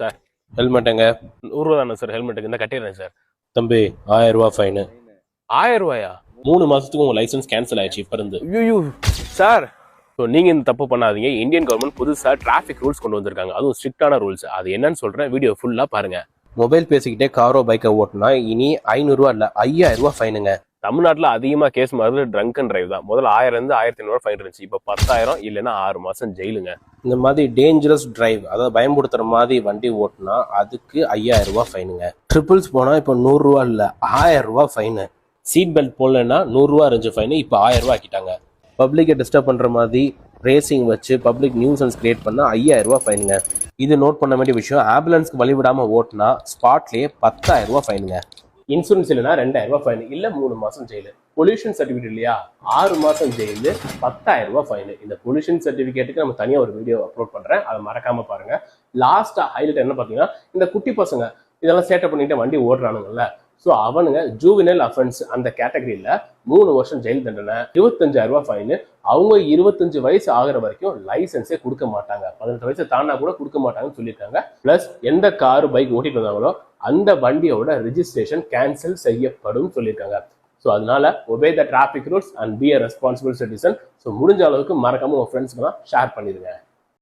Sir ஹெல்மெட்டுங்க. நூறுரூவா தானே sir ஹெல்மெட்டுக்கு? இந்த கட்டிடுறேன் சார். தம்பி ஆயிரம் ரூபா ஃபைனு. ஆயிரம் ரூபாயா மூணு மாசத்துக்கு உங்க லைசன்ஸ் கேன்சல் ஆயிடுச்சு இப்ப இருந்து. ஐயோ சார். ஸோ நீங்க இந்த தப்பு பண்ணாதீங்க. இந்தியன் கவர்மெண்ட் புதுசா டிராஃபிக் ரூல்ஸ் கொண்டு வந்திருக்காங்க. அதுவும் ஸ்ட்ரிக்டான ரூல்ஸ் அது என்னன்னு சொல்றேன். வீடியோ ஃபுல்லா பாருங்க. மொபைல் பேசிக்கிட்டே காரோ பைக்கை ஓட்டினா இனி ஐநூறுரூவா இல்லை ஐயாயிரம் ரூபா ஃபைனுங்க தமிழ்நாட்டில் அதிகமாக கேஸ் மாதிரி ட்ரங்க் அண்ட் டிரைவ் தான். முதல்ல ஆயிரம்லேருந்து ஆயிரத்தி ஐநூறு ஃபைன் இருந்துச்சு. இப்போ பத்தாயிரம் இல்லைன்னா ஆறு மாதம் ஜெயிலுங்க. இந்த மாதிரி டேஞ்சரஸ் டிரைவ் அதாவது பயன்படுத்துகிற மாதிரி வண்டி ஓட்டினா அதுக்கு ஐயாயிரம் ரூபா ஃபைனுங்க ட்ரிபிள்ஸ் போனால் இப்போ நூறுரூவா இல்லை ஆயிரம் ரூபா ஃபைனு சீட் பெல்ட் போடலன்னா நூறுரூவா இருந்துச்சு ஃபைனு இப்போ ஆயிரம் ஆக்கிட்டாங்க. பப்ளிக்கை டிஸ்டர்ப் பண்ணுற மாதிரி ரேசிங் வச்சு பப்ளிக் நியூசன்ஸ் கிரியேட் பண்ணால் ஐயாயிரம் ரூபா ஃபைனுங்க இது நோட் பண்ண வேண்டிய விஷயம் ஆம்புலன்ஸ்க்கு வழிவிடாமல் ஓட்டினா ஸ்பாட்லேயே பத்தாயிரம் ரூபா ஃபைனுங்க இன்சூரன்ஸ் இல்லைன்னா ரெண்டாயிரம் ரூபாய் ஃபைன் இல்ல மூணு மாசம் ஜெயிலு பொல்யூஷன் சர்டிஃபிகேட் இல்லையா? ஆறு மாசம் ஜெயிலு பத்தாயிரம் ரூபாய் ஃபைன் இந்த பொல்யூஷன் சர்டிஃபிகேட்டுக்கு நம்ம தனியா ஒரு வீடியோ அப்லோட் பண்றேன். அதை மறக்காம பாருங்க. லாஸ்டா ஹைலைட் என்ன பாத்தீங்கன்னா இந்த குட்டி பசங்க இதெல்லாம் சேட்டை பண்ணிட்டு வண்டி ஓடுறானுங்கல்ல. ஸோ அவனுங்க ஜூவினல் அஃபென்ஸ் அந்த கேட்டகரியில் மூணு வருஷம் ஜெயில் தண்டனை இருபத்தஞ்சாயிரம் ரூபாய் ஃபைனு அவங்க இருபத்தஞ்சு வயசு ஆகிற வரைக்கும் லைசன்ஸே கொடுக்க மாட்டாங்க. பதினெட்டு வயசு தாண்டா கூட கொடுக்க மாட்டாங்கன்னு சொல்லியிருக்காங்க. ப்ளஸ் எந்த கார் பைக் ஓட்டிட்டு வந்தாங்களோ அந்த வண்டியோட ரிஜிஸ்ட்ரேஷன் கேன்சல் செய்யப்படும் சொல்லியிருக்காங்க. ஸோ அதனால obey the traffic rules and be a responsible citizen so முடிஞ்ச அளவுக்கு மறக்காம உங்க ஃப்ரெண்ட்ஸ்க்குலாம் ஷேர் பண்ணிடுங்க.